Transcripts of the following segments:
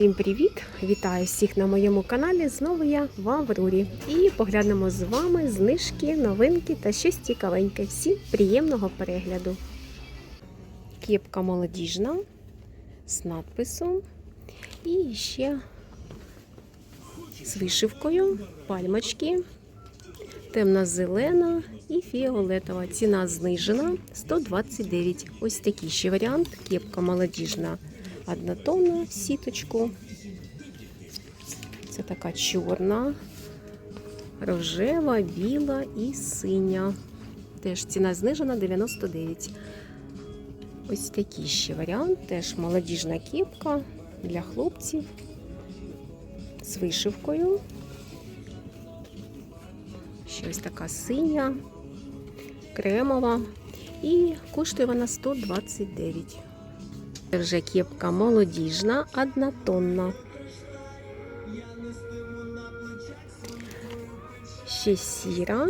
Всім привіт! Вітаю всіх на моєму каналі. Знову я в Аврорі. І поглянемо з вами знижки, новинки та щось цікавеньке. Всім приємного перегляду. Кепка молодіжна з надписом. І ще з вишивкою, пальмочки, темно-зелена і фіолетова. Ціна знижена 129. Ось такий ще варіант. Кепка молодіжна однотонна в сіточку. Це така чорна, рожева, біла і синя. Теж ціна знижена 99. Ось такий ще варіант. Теж молодіжна кепка для хлопців з вишивкою. Ще ось така синя, кремова. І коштує вона 129. Це вже кепка молодіжна, однотонна. Ще сіра,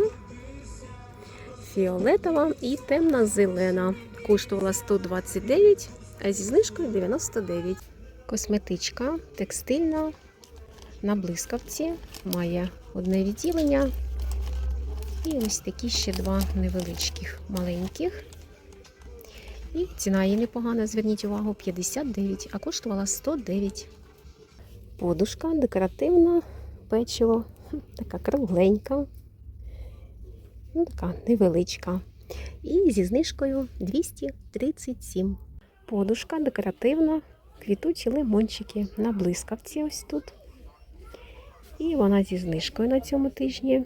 фіолетова і темна-зелена. Коштувала 129, а зі знижкою 99. Косметичка текстильна на блискавці. Має одне відділення. І ось такі ще два невеличких маленьких. І ціна її непогана, зверніть увагу, 59, а коштувала 109. Подушка декоративна, печиво, така кругленька, ну, така невеличка. І зі знижкою 237. Подушка декоративна, квітучі лимончики на блискавці ось тут. І вона зі знижкою на цьому тижні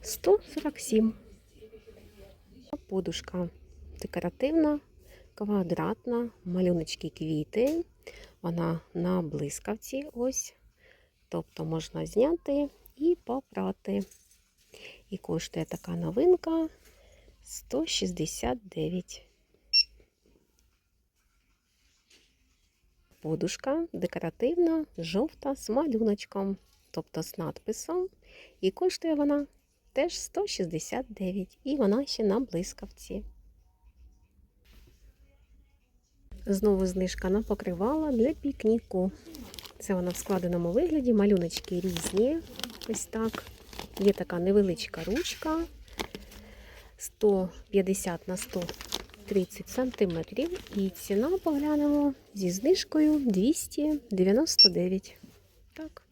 147. Подушка декоративна, квадратна, малюночки квіти. Вона на блискавці ось. Тобто можна зняти і попрати. І коштує така новинка 169. Подушка декоративна, жовта з малюночком, тобто з надписом. І коштує вона теж 169. І вона ще на блискавці. Знову знижка на покривала для пікніку. Це вона в складеному вигляді, малюночки різні. Ось так. Є така невеличка ручка 150 на 130 сантиметрів. І ціна поглянемо зі знижкою 299. Так.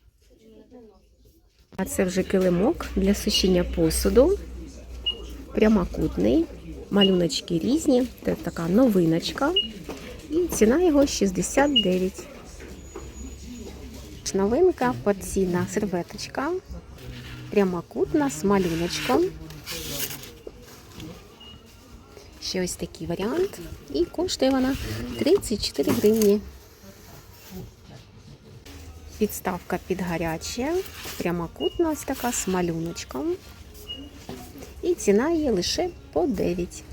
А це вже килимок для сушіння посуду. Прямокутний. Малюночки різні. Це така новиночка. І ціна його 69. Новинка порційна серветочка. Прямокутна з малюночком. Ще ось такий варіант. І коштує вона 34 гривні. Підставка під гаряче. Прямокутна ось така з малюночком. І ціна її лише по 9.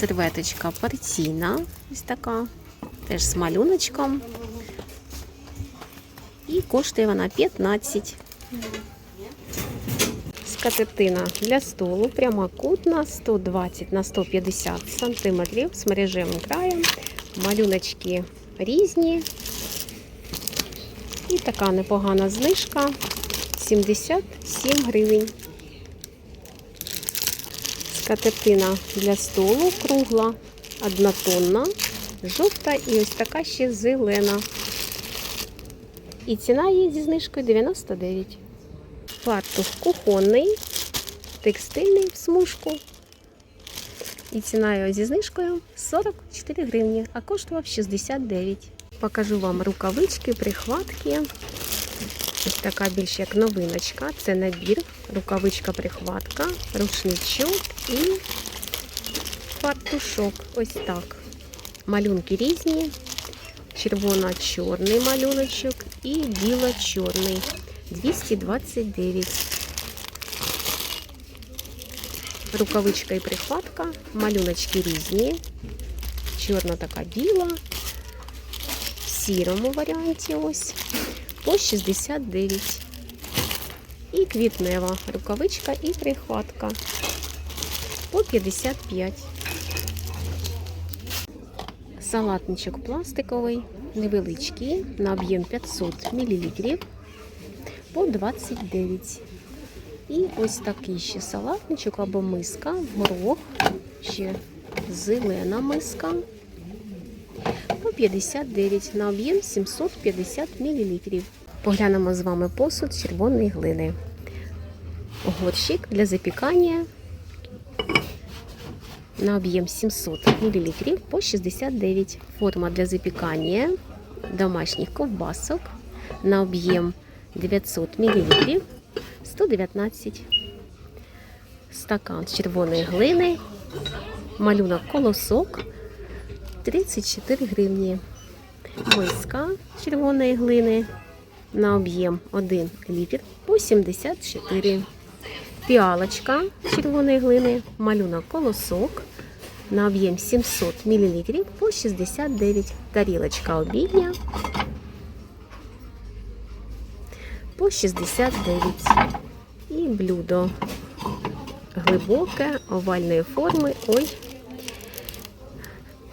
Серветочка порційна, ось така, теж з малюночком. І коштує вона 15. Скатертина для столу прямокутна 120 на 150 сантиметрів з мережевим краєм. Малюночки різні. І така непогана знижка 77 гривень. Скатертина для столу кругла, однотонна, жовта і ось така ще зелена. І ціна її зі знижкою 99. Фартух кухонний, текстильний в смужку. І ціна його зі знижкою 44 гривні, а коштував 69. Покажу вам рукавички, прихватки. Ось така більш як новиночка. Це набір, рукавичка-прихватка, рушничок і фартушок. Ось так. Малюнки різні. Червоно-чорний малюночок і біло-чорний. 229. Рукавичка і прихватка. Малюночки різні. Чорна така біла. В сірому варіанті ось по 69. І квітнева рукавичка і прихватка. по 55. Салатничок пластиковий, невеличкий, на об'єм 500 мл по 29. І ось такий ще салатничок або миска, горох, ще зелена миска по 59 на об'єм 750 мл. Поглянемо з вами посуд червоної глини. Горщик для запікання на об'єм 700 мл по 69. Форма для запікання домашніх ковбасок на об'єм 900 мл 119. Стакан червоної глини, малюнок колосок 34 гривні. Миска червоної глини на об'єм 1 літр по 74. Піалочка червоної глини, малюнок колосок на об'єм 700 мл по 69. Тарілочка обідня по 69. І блюдо глибоке, овальної форми. Ой,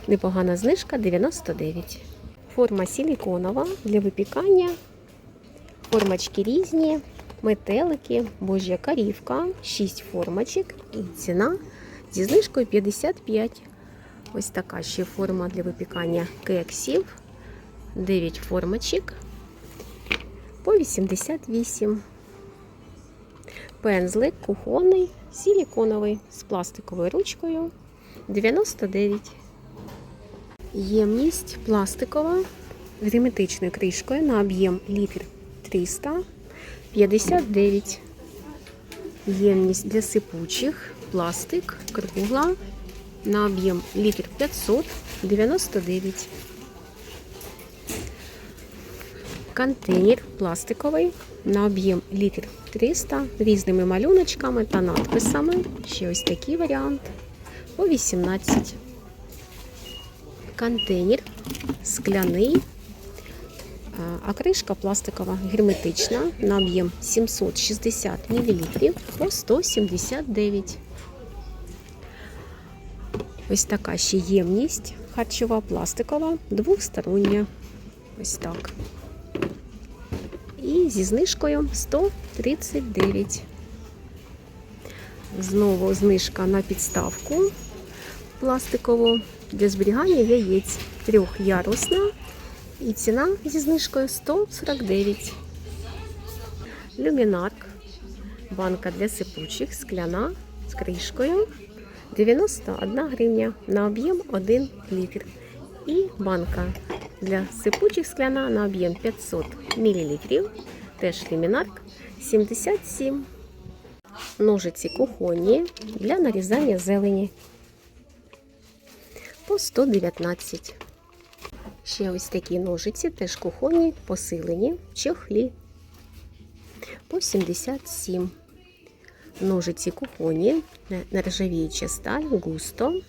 непогана знижка 99. Форма силіконова для випікання. Формочки різні, метелики, божя корівка, 6 формочок і ціна зі знижкою 55. Ось така ще форма для випікання кексів. 9 формочок по 88. Пензлик кухонний, силіконовий з пластиковою ручкою 99. Ємність пластикова з герметичною кришкою на об'єм літр 300 59. Ємність для сипучих, пластик, кругла на об'єм літр 500 99. Контейнер пластиковий на об'єм літр 300 різними малюночками та надписами. Ще ось такий варіант по 18. Контейнер скляний, а кришка пластикова герметична на об'єм 760 мл по 179. Ось така ще ємність харчова пластикова, двохстороння. Ось так. І зі знижкою 139. Знову знижка на підставку пластикову для зберігання яєць трьохярусна. І ціна зі знижкою 149. Люмінарк. Банка для сипучих, скляна з кришкою 91 гривня на об'єм 1 літр. І банка для сипучих скляна на об'єм 500 мл. Теж люмінарк 77. Ножиці кухонні для нарізання зелені по 119. Ще ось такі ножиці, теж кухонні, посилені, чохлі по 77. Ножиці кухонні, нержавіюча сталь, густо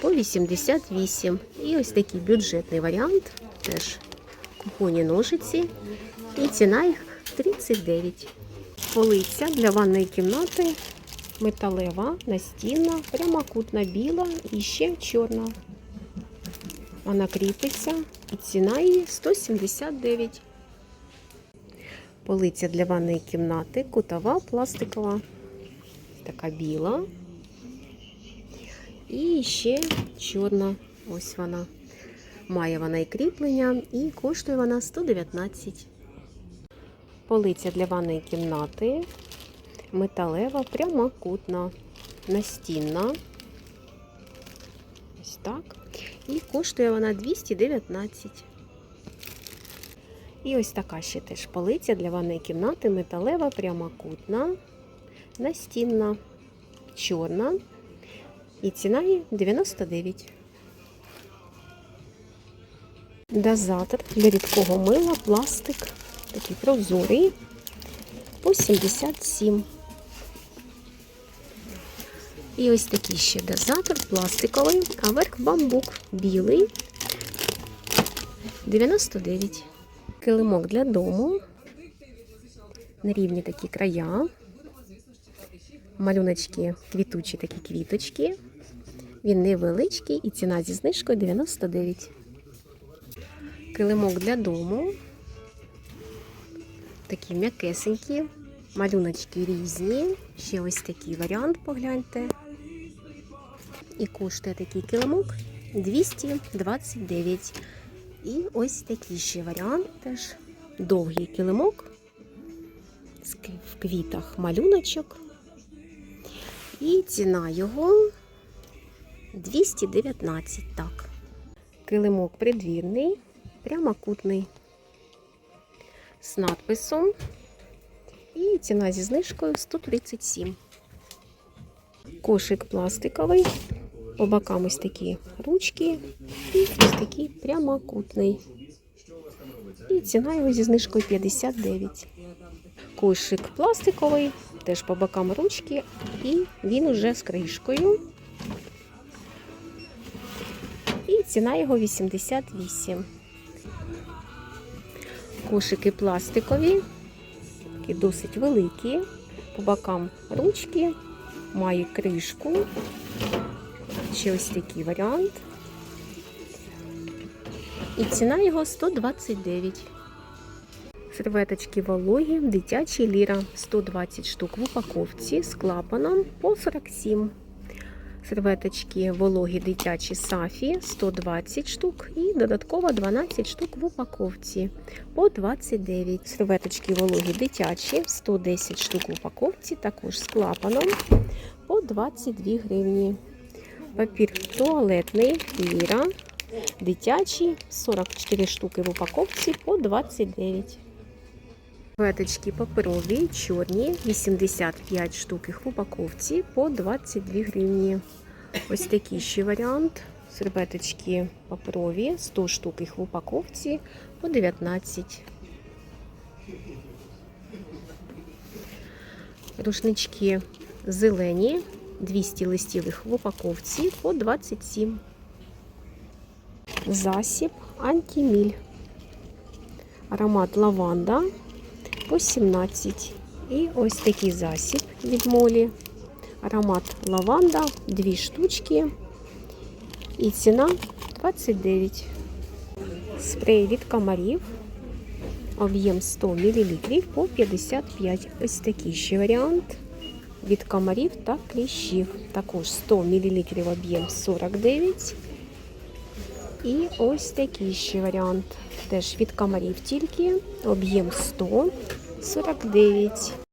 по 88. І ось такий бюджетний варіант, теж кухонні ножиці. І ціна їх 39. Полиця для ванної кімнати металева, настінна, прямокутна біла і ще чорна. Вона кріпиться, і ціна її 179. Полиця для ванної кімнати, кутова, пластикова, така біла. І ще чорна. Ось вона. Має вона і кріплення, і коштує вона 119. Полиця для ванної кімнати, металева, прямокутна, настінна. Ось так. І коштує вона 219. І ось така ще теж полиця для ванної кімнати, металева, прямокутна, настінна, чорна. І ціна її 99. Дозатор для рідкого мила, пластик, такий прозорий, по 77. І ось такий ще дозатор пластиковий, а верх бамбук білий 99. Килимок для дому. На рівні такі края. Малюночки квітучі такі квіточки. Він невеличкий і ціна зі знижкою 99. Килимок для дому. Такі м'якесенькі. Малюночки різні. Ще ось такий варіант, погляньте. І коштує такий килимок 229. І ось такий ще варіант теж. Довгий килимок в квітах малюночок. І ціна його 219. Так. Килимок придвірний, прямокутний. З надписом. І ціна зі знижкою 137. Кошик пластиковий. По бокам ось такі ручки. І ось такий прямокутний. І ціна його зі знижкою 59. Кошик пластиковий, теж по бокам ручки, і він уже з кришкою. І ціна його 88. Кошики пластикові, такі досить великі. По бокам ручки, має кришку. Ще ось такий варіант. І ціна його 129. Серветочки вологі, дитячі ліра 120 штук в упаковці з клапаном по 47. Серветочки вологі дитячі сафі 120 штук і додатково 12 штук в упаковці по 29. Серветочки вологі дитячі 110 штук в упаковці, також з клапаном по 22 гривні. Папір туалетний ліра. Дитячі 44 штуки в упаковці по 29. Веточки паперові, чорні, 85 штук в упаковці по 22 гривні. Ось такий ще варіант. Серветочки паперові, 100 штук їх в упаковці по 19. Рушнички зелені, 200 листівих в упаковці по 27. Засіб антиміль. Аромат лаванда по 17. І ось такий засіб від молі. Аромат лаванда, дві штучки. І ціна 29. Спрей від комарів. Об'єм 100 мл по 55. Ось такий ще варіант. Від комарів та кліщів. Також 100 мл об'єм 49. І ось такий ще варіант. Теж від комарів тільки. Об'єм 100 49.